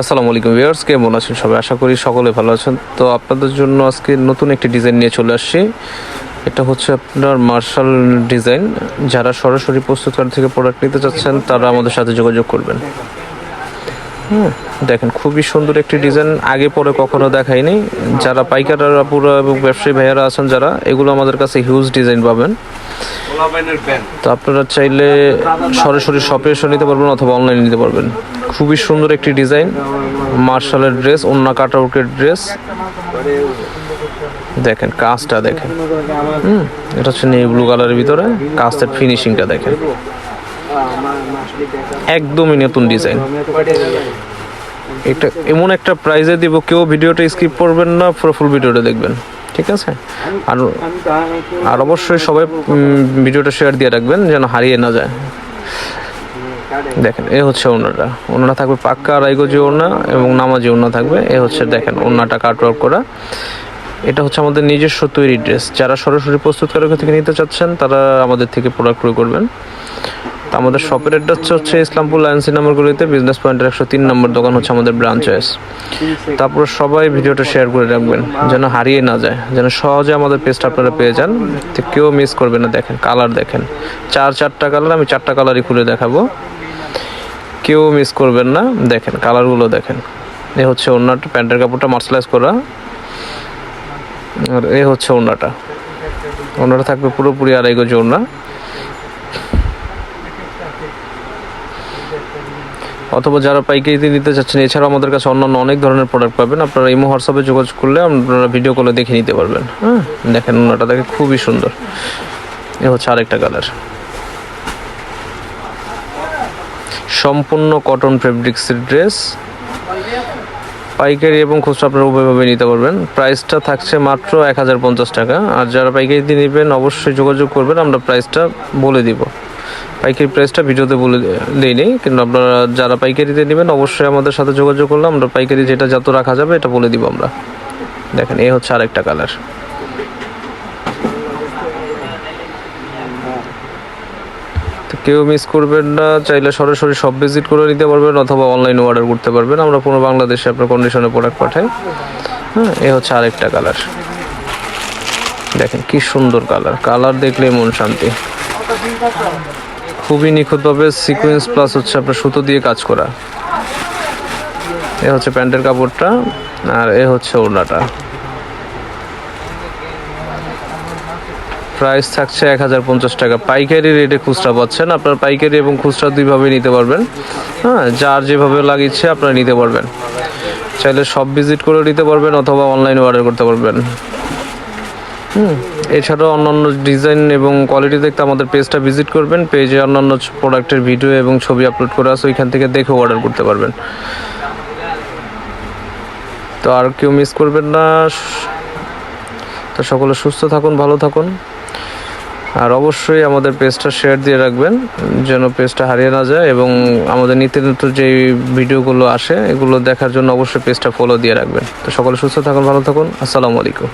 আসসালামু আলাইকুম ভিউয়ার্স কেমন আছেন সবাই? আশা করি সকলে ভালো আছেন। তো আপনাদের জন্য আজকে নতুন একটি ডিজাইন নিয়ে চলে আসছি। এটা হচ্ছে আপনার মার্শাল ডিজাইন। যারা সরাসরি প্রস্তুতকার থেকে প্রোডাক্ট নিতে চাচ্ছেন তারা আমাদের সাথে যোগাযোগ করবেন। হুম দেখেন খুবই সুন্দর একটি ডিজাইন। আগে পরে কখনো দেখাইনি। যারা পাইকাররা পুরো এবং ব্যবসায়ী ভাইয়ারা আছেন যারা এগুলো আমাদের কাছে হিউজ ডিজাইন পাবেন। তো আপনারা চাইলে সরাসরি শপে এসে নিতে পারবেন অথবা অনলাইনে নিতে পারবেন। খুবই সুন্দর একটি ডিজাইন, মার্শালের ড্রেস অন্য কাটাউটের ড্রেস। দেখেন, কাজটা দেখেন। হুম, এটা হচ্ছে নেই ব্লু কালারের ভিতরে কাজটার ফিনিশিংটা দেখেন। একদমই নতুন ডিজাইন। এটা এমন একটা প্রাইজে দিব, কেউ ভিডিওটা স্কিপ করবেন না, পুরো ফুল ভিডিওটা দেখবেন, ঠিক আছে? আর আর অবশ্যই সবাই ভিডিওটা শেয়ার দিয়ে রাখবেন, যেন হারিয়ে না যায়। দেখেন, এ হচ্ছে ওনাটা ওনাটা থাকবে পাক্কা রাইগজি ওনা এবং নামাজি ওনা থাকবে। এ হচ্ছে দেখেন ওনাটা কাটওয়ার্ক করা। এটা হচ্ছে আমাদের নিজস্ব তৈরি ড্রেস যারা সরাসরি প্রস্তুতকারক থেকে নিতে চাচ্ছেন, তারা আমাদের থেকে প্রোডাক্ট ক্রয় করবেন। তো আমাদের শপের অ্যাড্রেস হচ্ছে ইসলামপুর লায়ন্সি নাম্বারগুলিতে বিজনেস পয়েন্টের একশো তিন নম্বর দোকান হচ্ছে আমাদের ব্রাঞ্চ চয়েস তারপর সবাই ভিডিওটা শেয়ার করে রাখবেন, যেন হারিয়ে না যায়, যেন সহজে আমাদের পেজটা আপনারা পেয়ে যান। কেউ মিস করবে না, দেখেন কালার দেখেন। চার চারটা কালার আমি চারটা কালারই খুলে দেখাবো। কেউ মিস করবেন না। দেখেন কালারগুলো দেখেন। এ হচ্ছে ওনাটা প্যান্টের কাপড়টা মার্শালাইজ করা। আর এ হচ্ছে ওনাটা ওনাটা থাকবে পুরোপুরি আড়াই গজ ওনা অথবা যারা পাইকারিতে নিতে চাচ্ছেন, এছাড়াও আমাদের কাছে অন্যান্য অনেক ধরনের প্রোডাক্ট পাবেন। আপনারা ইমো, হোয়াটসঅ্যাপে যোগাযোগ করলে আপনারা ভিডিও কলে দেখে নিতে পারবেন। হ্যাঁ দেখেন ওনাটা দেখে খুবই সুন্দর। এ হচ্ছে আরেকটা কালার সম্পূর্ণ কটন ফেব্রিক্সের ড্রেস পাইকারি এবং খুচরা আপনারা উভয়ভাবে নিতে পারবেন। প্রাইসটা থাকছে মাত্র এক হাজার পঞ্চাশ টাকা। আর যারা পাইকারিতে নেবেন, অবশ্যই যোগাযোগ করবেন, আমরা প্রাইসটা বলে দিব। পাইকারি প্রাইসটা ভিডিওতে বলে দিই নেই, কিন্তু আপনারা যারা পাইকারিতে নেবেন, অবশ্যই আমাদের সাথে যোগাযোগ করলে আমরা পাইকারি যেটা যত রাখা যাবে, এটা বলে দিব আমরা। দেখেন, এই হচ্ছে আরেকটা কালার কেউ মিস করবেন না, চাইলে সরাসরি সব ভিজিট করে নিতে পারবেন অথবা অনলাইনে অর্ডার করতে পারবেন। আমরা পুরো বাংলাদেশে আপনার কন্ডিশনে প্রোডাক্ট পাঠাই। হ্যাঁ এ হচ্ছে আরেকটা কালার দেখেন কি সুন্দর কালার কালার দেখলে মন শান্তি। খুবই নিখুঁতভাবে সিকোয়েন্স প্লাস হচ্ছে আপনার সুতো দিয়ে কাজ করা। এ হচ্ছে প্যান্টের কাপড়টা আর এ হচ্ছে ওড়নাটা। প্রাইস থাকছে এক হাজার পঞ্চাশ টাকা। পাইকারি রেটে খুচরা পাচ্ছেন। আপনার পাইকারি এবং খুচরা দুইভাবে নিতে পারবেন। হ্যাঁ যার যেভাবে লাগিচ্ছে আপনারা নিতে পারবেন। চাইলে সব ভিজিট করে নিতে পারবেন অথবা অনলাইনে অর্ডার করতে পারবেন। হুম, এছাড়াও অন্যান্য ডিজাইন এবং কোয়ালিটি দেখতে আমাদের পেজটা ভিজিট করবেন। পেজে অন্যান্য প্রোডাক্টের ভিডিও এবং ছবি আপলোড করে আছে, ওইখান থেকে দেখে অর্ডার করতে পারবেন। তো আর কেউ মিস করবেন না। তো সকলে সুস্থ থাকুন, ভালো থাকুন। আর অবশ্যই আমাদের পেজটা শেয়ার দিয়ে রাখবেন, যেন পেজটা হারিয়ে না যায় এবং আমাদের নিত্য নতুন যে ভিডিওগুলো আসে, এগুলো দেখার জন্য অবশ্যই পেজটা ফলো দিয়ে রাখবেন। তো সকলে সুস্থ থাকুন, ভালো থাকুন, আসসালামু আলাইকুম।